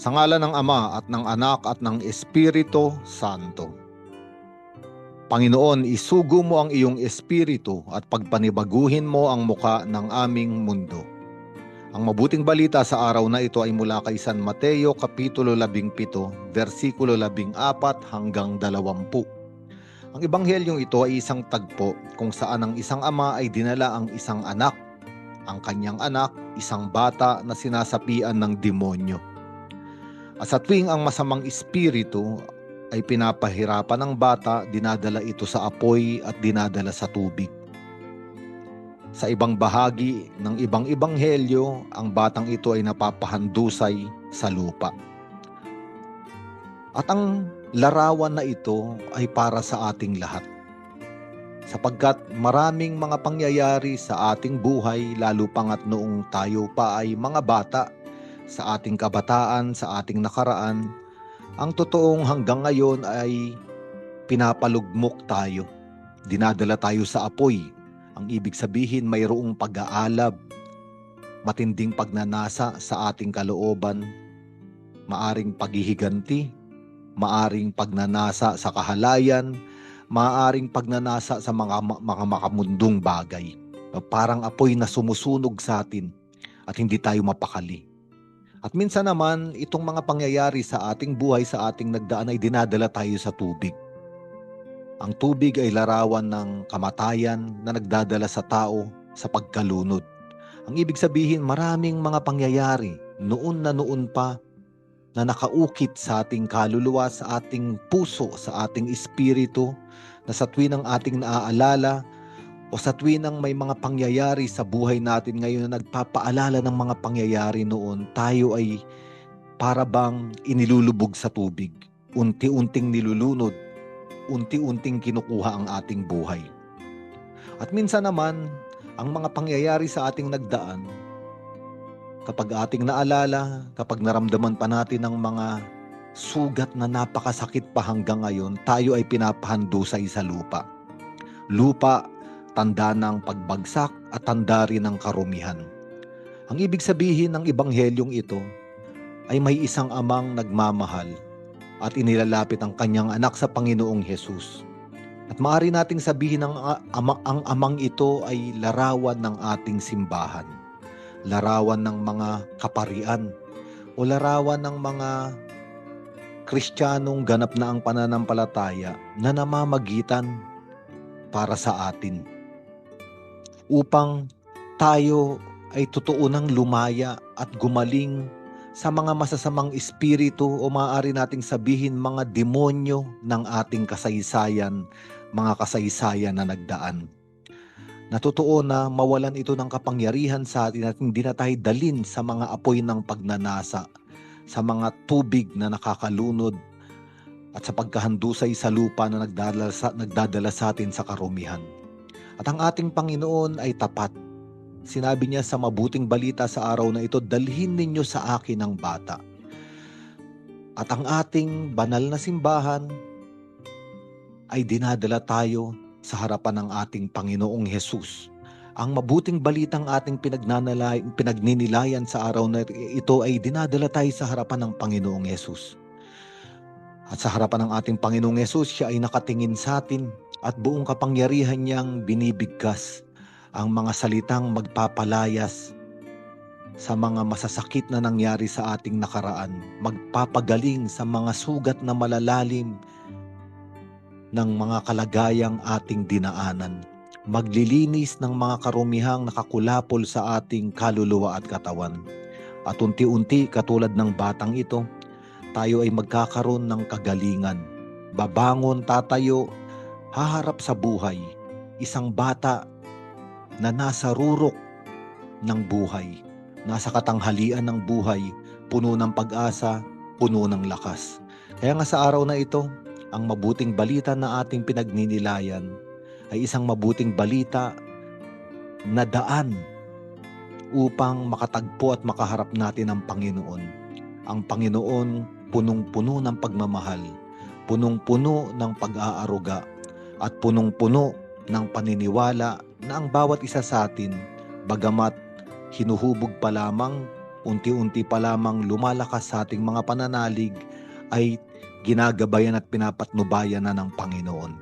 Sa ngala ng Ama at ng Anak at ng Espiritu Santo. Panginoon, isugo mo ang iyong espiritu at pagpanibaguhin mo ang muka ng aming mundo. Ang mabuting balita sa araw na ito ay mula kay San Mateo Kapitulo 17, versikulo 14 hanggang 20. Ang ebanghelyong ito ay isang tagpo kung saan ang isang ama ay dinala ang isang anak. Ang kanyang anak, isang bata na sinasapian ng demonyo. Sa tuwing ang masamang espiritu ay pinapahirapan ng bata, dinadala ito sa apoy at dinadala sa tubig. Sa ibang bahagi ng ibang ebanghelyo, ang batang ito ay napapahandusay sa lupa. At ang larawan na ito ay para sa ating lahat. Sapagkat maraming mga pangyayari sa ating buhay, lalo pangat noong tayo pa ay mga bata, sa ating kabataan, sa ating nakaraan, ang totoong hanggang ngayon ay pinapalugmok tayo. Dinadala tayo sa apoy. Ang ibig sabihin mayroong pag-aalab, matinding pagnanasa sa ating kalooban, maaring paghihiganti, maaring pagnanasa sa kahalayan, maaring pagnanasa sa mga, mga makamundong bagay. Parang apoy na sumusunog sa atin at hindi tayo mapakali. At minsan naman, itong mga pangyayari sa ating buhay, sa ating nagdaan ay dinadala tayo sa tubig. Ang tubig ay larawan ng kamatayan na nagdadala sa tao sa pagkalunod. Ang ibig sabihin, maraming mga pangyayari noon na noon pa na nakaukit sa ating kaluluwa, sa ating puso, sa ating espiritu, na sa tuwin ng ating naaalala, o sa tuwin ng may mga pangyayari sa buhay natin ngayon na nagpapaalala ng mga pangyayari noon, tayo ay para bang inilulubog sa tubig. Unti-unting nilulunod, unti-unting kinukuha ang ating buhay. At minsan naman, ang mga pangyayari sa ating nagdaan, kapag ating naalala, kapag naramdaman pa natin ng mga sugat na napakasakit pa hanggang ngayon, tayo ay pinapahandusay sa lupa. Lupa tanda ng pagbagsak at tanda rin ng karumihan. Ang ibig sabihin ng ebanghelyong ito ay may isang amang nagmamahal at inilalapit ang kanyang anak sa Panginoong Hesus. At maaari nating sabihin ng ama, ang amang ito ay larawan ng ating simbahan. Larawan ng mga kaparian o larawan ng mga Kristiyanong ganap na ang pananampalataya na namamagitan para sa atin upang tayo ay totoo nang lumaya at gumaling sa mga masasamang espiritu o maaari nating sabihin mga demonyo ng ating kasaysayan, mga kasaysayan na nagdaan. Natotoo na mawalan ito ng kapangyarihan sa atin at hindi na tayo dalin sa mga apoy ng pagnanasa, sa mga tubig na nakakalunod at sa pagkahandusay sa lupa na nagdadala sa, nagdadala sa atin sa karumihan. At ang ating Panginoon ay tapat. Sinabi niya sa mabuting balita sa araw na ito, dalhin ninyo sa akin ang bata. At ang ating banal na simbahan ay dinadala tayo sa harapan ng ating Panginoong Hesus. Ang mabuting balitang ating pinagninilayan sa araw na ito ay dinadala tayo sa harapan ng Panginoong Hesus. At sa harapan ng ating Panginoong Yesus, siya ay nakatingin sa atin at buong kapangyarihan niyang binibigkas ang mga salitang magpapalayas sa mga masasakit na nangyari sa ating nakaraan, magpapagaling sa mga sugat na malalalim ng mga kalagayang ating dinaanan, maglilinis ng mga karumihang nakakulapol sa ating kaluluwa at katawan. At unti-unti, katulad ng batang ito, tayo ay magkakaroon ng kagalingan. Babangon, tatayo, haharap sa buhay isang bata na nasa rurok ng buhay, nasa katanghalian ng buhay, puno ng pag-asa, puno ng lakas. Kaya nga sa araw na ito, ang mabuting balita na ating pinagninilayan ay isang mabuting balita na daan upang makatagpo at makaharap natin ang Panginoon. Ang Panginoon punong-puno ng pagmamahal, punong-puno ng pag-aaruga, at punong-puno ng paniniwala na ang bawat isa sa atin, bagamat hinuhubog pa lamang unti-unti pa lamang lumalakas sa ating mga pananalig ay ginagabayan at pinapatnubayan na ng Panginoon.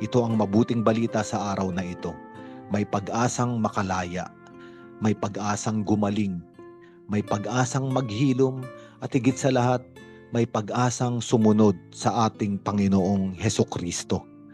Ito ang mabuting balita sa araw na ito. May pag-asang makalaya, may pag-asang gumaling, may pag-asang maghilom at higit sa lahat, may pag-asang sumunod sa ating Panginoong Heso Kristo.